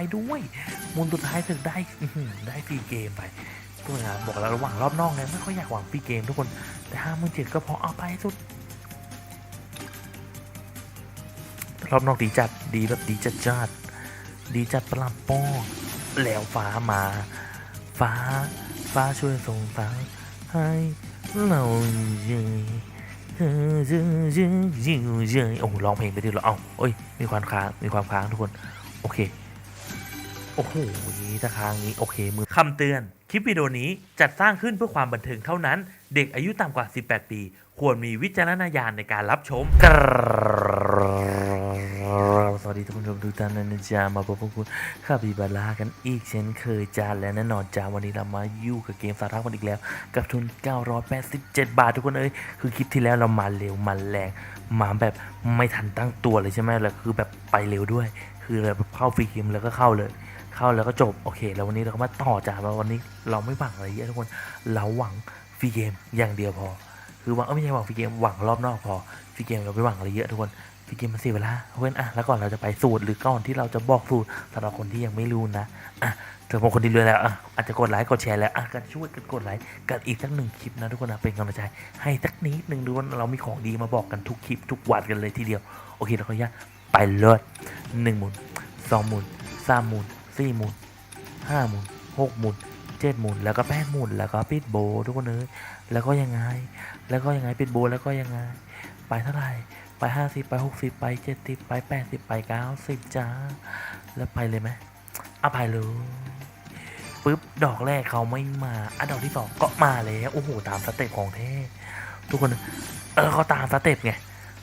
ายด้วยมุนสุดท้ายถึงได้ได้ฟรีเกมไปตัวงานบอกแล้วระหว่างรอบนอกเนี่ยไม่ค่อยอยากหวังฟรีเกมทุกคนแต่ห้าหมื่นเจ็ดก็พอเอาไปสุด รอบนอกดีจัดดีแบบดีจัดจัดดีจัดประหลำป้องแล้วฟ้ามา ฟ้า ฟ้าช่วยส่งฟ้าให้เราเยยเออเยยเยยเยยเยยโอ้ร้องเพลงไปดิเรอเอ้าเอ้ย มีความค้าง มีความค้างทุกคน โอเค โอ้โหถ้าค้างนี้โอเคมือคำเตือน คลิปวิดีโอนี้จัดสร้างขึ้นเพื่อความบันเทิงเท่านั้น เด็กอายุต่ำกว่า 18 ปี ควรมีวิจารณญาณในการรับชม สวัสดีท่านผู้ชมทุกท่านนะจ๊ะมาพบกับคุณข้าบีบาลากันอีกเช่นเคยจ้าและแน่นอนจ้าวันนี้เรามาอยู่กับเกมสาระกันอีกแล้ว กับทุน 987 บาททุกคนเอ้ยคือคลิปที่แล้วเรามาเร็วมาแรงมาแบบไม่ทันตั้งตัวเลยใช่ไหมแล้วคือแบบไปเร็วด้วย คือแบบเข้าฟรีเกมแล้วก็เข้าเลย เข้าแล้วก็จบ โอเค แล้ววันนี้เราก็มาต่อจากวันนี้เราไม่หวังอะไรเยอะทุกคน เราหวังฟรีเกมอย่างเดียวพอ คือหวังเอ้ยไม่ใช่หวังฟรีเกมหวังรอบนอกพอฟรีเกมเราไม่หวังอะไรเยอะทุกคนฟรีเกมมันเสียเวลาเพื่อนอะแล้วก่อนเราจะไปสูตรหรือก่อนที่เราจะบอกสูตรสำหรับคนที่ยังไม่รู้นะอะสำหรับคนที่รู้แล้วอะอาจจะกดไลค์กดแชร์แล้วอะกันช่วยกันกดไลค์กันอีกสักหนึ่งคลิปนะทุกคนนะเป็นกำลังใจให้สักนิดหนึ่งดูว่าเรามีของดีมาบอกกันทุกคลิปทุกวันกันเลยทีเดียวโอเคเราขออนุญาตไปเลยหนึ่งหมุนสองหมุนสามหมุน สี่หมุนห้าหมุนหกหมุนเจ็ดหมุนแล้วก็แปดหมุนแล้วก็ปิดโบทุกคนเอ้ยแล้วก็ยังไง แล้วก็ยังไงปิดโบแล้วก็ยังไง ไปเท่าไหร่ไปห้าสิบไปหกสิบไปเจ็ดสิบไปแปดสิบไปเก้าสิบจ้าแล้วไปเลยไหมเอาไปเลยปุ๊บดอกแรกเขาไม่มาอะดอกที่สองก็มาแล้วโอ้โหตามสเต็ปของแท้ทุกคนเออเขาตามสเต็ปไง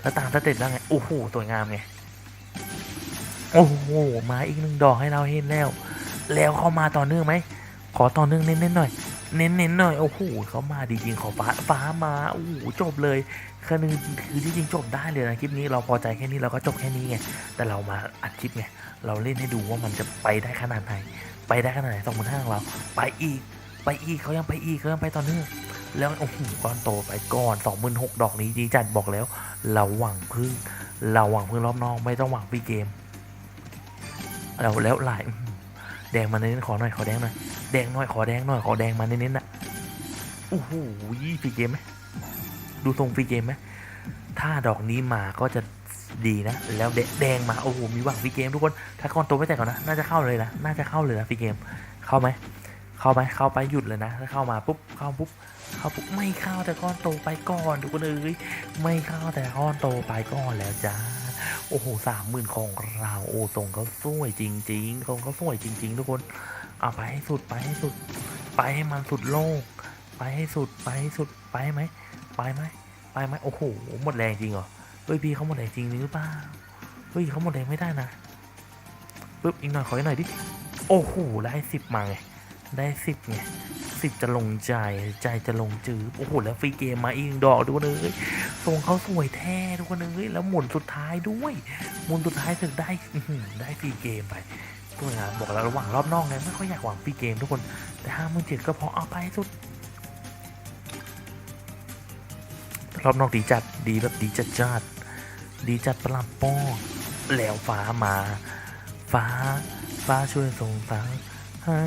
แล้วตามสเต็ปแล้วไงโอ้โหสวยงามไง โอ้โหมาอีกหนึ่งดอกให้เราเห็นแล้ว แล้วเขามาต่อเนื่องไหมขอต่อเนื่องเน้นๆหน่อย เน้นๆหน่อยโอ้โหเขามาดีจริงขอฟ้าฟ้ามาโอ้โหจบเลยคือนึงคือที่จริงจบได้เลยนะคลิปนี้เราพอใจแค่นี้เราก็จบแค่นี้ไงแต่เรามาอัดคลิปไงเราเล่นให้ดูว่ามันจะไปได้ขนาดไหนไปได้ขนาดไหนสองหมื่นห้าของเราไปอีกไปอีกเขายังไปอีกเขายังไปต่อเนื่องแล้วโอ้โหก้อนโตไปก่อนสองหมื่นหกดอกนี้ดีจัดบอกแล้ว เราหวังพึ่งเราหวังพึ่งรอบนอกไม่ต้องหวังฟรีเกม เราแล้วลายแดงมาเน้นๆขอหน่อยขอแดงหน่อยแดงหน่อยขอแดงหน่อยขอแดงมาเน้นๆน่ะโอ้โหฟรีเกมไหมดูทรงฟรีเกมไหมถ้าดอกนี้มาก็จะดีนะ แล้วแดงมาโอ้โหมีหวังฟรีเกมทุกคนถ้าก้อนโตไม่แตกก่อนนะน่าจะเข้าเลยนะน่าจะเข้าเลยนะฟรีเกมเข้าไหมเข้าไหมเข้าไปหยุดเลยนะถ้าเข้ามาปุ๊บเข้าปุ๊บเข้าปุ๊บไม่เข้าแต่ก้อนโตไปก่อนทุกคนเอ้ยไม่เข้าแต่ก้อนโตไปก่อนแล้วจ้า โอ้โหสามหมื่นของเราโอ้ทรงเขาสวยจริงๆทรงเขาสวยจริง ๆ ทุกคน เอาไปให้สุดไปให้สุด ไปให้มันสุดโลก ไปให้สุดไปให้สุดไปไหมไปไหมไปไหมโอ้โหหมดแรงจริงเหรอเฮ้ยพี่เขาหมดแรงจริงหรือเปล่าเฮ้ยเขาหมดแรงไม่ได้นะปึ๊บอีกหน่อยขออีกหน่อยดิโอ้โหได้สิบมาไงได้สิบไงสิบจะลงใจใจจะลงจืบโอ้โหแล้วฟรีเกมมาอีกดอกด้วยเลย ทรงเขาสวยแท้ทุกคนเลยแล้วหมุนสุดท้ายด้วย หมุนสุดท้ายถึงได้ได้ฟรีเกมไปตัวงานบอกแล้วระหว่างรอบนอกเนี่ยไม่ค่อยอยากหวังฟรีเกมทุกคนแต่ห้ามื่นเจ็ดก็พอเอาไปสุด รอบนอกดีจัดดีแบบดีจัดจัดดีจัดประหลำป้องแล้วฟ้ามา ฟ้า ฟ้าช่วยส่งฟ้าให้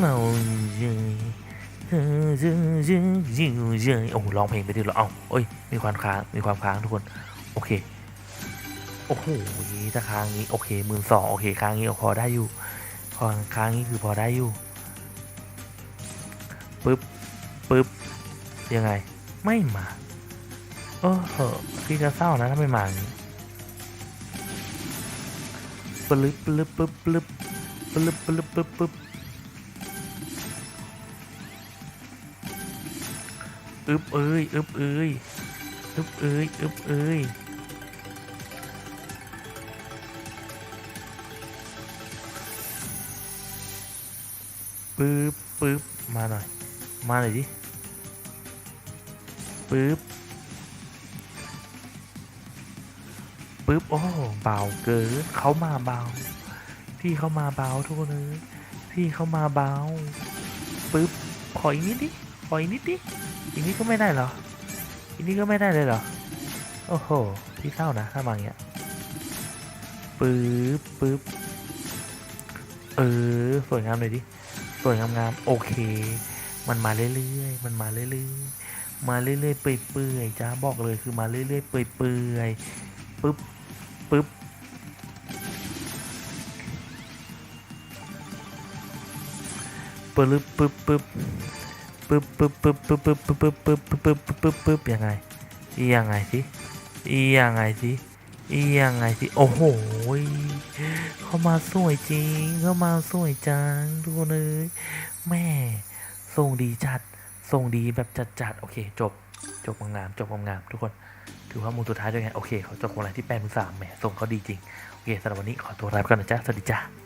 เราเยยเอ โอ้โหร้องเพลงไปดิเหรอเอ้าเอ้ย มีความค้าง มีความค้างทุกคน โอเค โอ้โหถ้าค้างนี้ โอเคหมื่นสองโอเค ค้างนี้พอได้อยู่พอค้างนี้คือพอได้อยู่ ปึ๊บ ปึ๊บ ยังไง ไม่มา เออเหอพี่จะเศร้านะถ้าไม่มาอย่างนี้ปลึบปลึบปึ๊บปลึบปลึบปลึบปึ๊บ อึบเอ้ยอึบเอ้ยอึบเอ้ยอึบเอ้ยปึ๊บปึ๊บมาหน่อย มาหน่อยดิปึ๊บปึ๊บโอ้เบาเกินเขามาเบาพี่เขามาเบาทุกคนเลยพี่เขามาเบาปึ๊บขออีกนิดดิ ขออีกนิดดิอีกนิดก็ไม่ได้เหรออีกนิดก็ไม่ได้เลยเหรอ โอ้โห พี่เศร้านะถ้ามาอย่างเงี้ยปึ๊บปึ๊บเออ สวยงามเลยดิ สวยงามๆโอเค มันมาเรื่อยๆ มันมาเรื่อยๆ มาเรื่อยๆ เปื่อยๆจ้าบอกเลยคือมาเรื่อยๆ เปื่อยๆ ปึ๊บปึ๊บปึ๊บปึ๊บปึ๊บ ปึ๊บปึ๊บปึ๊บปึ๊บปึ๊บปึ๊บปึ๊บปึ๊บปึ๊บปึ๊บปึ๊บปึ๊บยังไงยังไงสิยังไงสิยังไงสิโอ้โหเข้ามาสวยจริงเข้ามาสวยจังทุกคนเลยแม่ส่งดีจัดส่งดีแบบจัดจัดโอเค จบจบงามจบงามทุกคนถือว่ามูลสุดท้ายด้วยไงโอเคเขาจบคนแรกที่แปดมื่นสามแหมส่งเขาดีจริงโอเคสำหรับวันนี้ขอตัวลาไปก่อนนะจ๊ะสวัสดีจ้า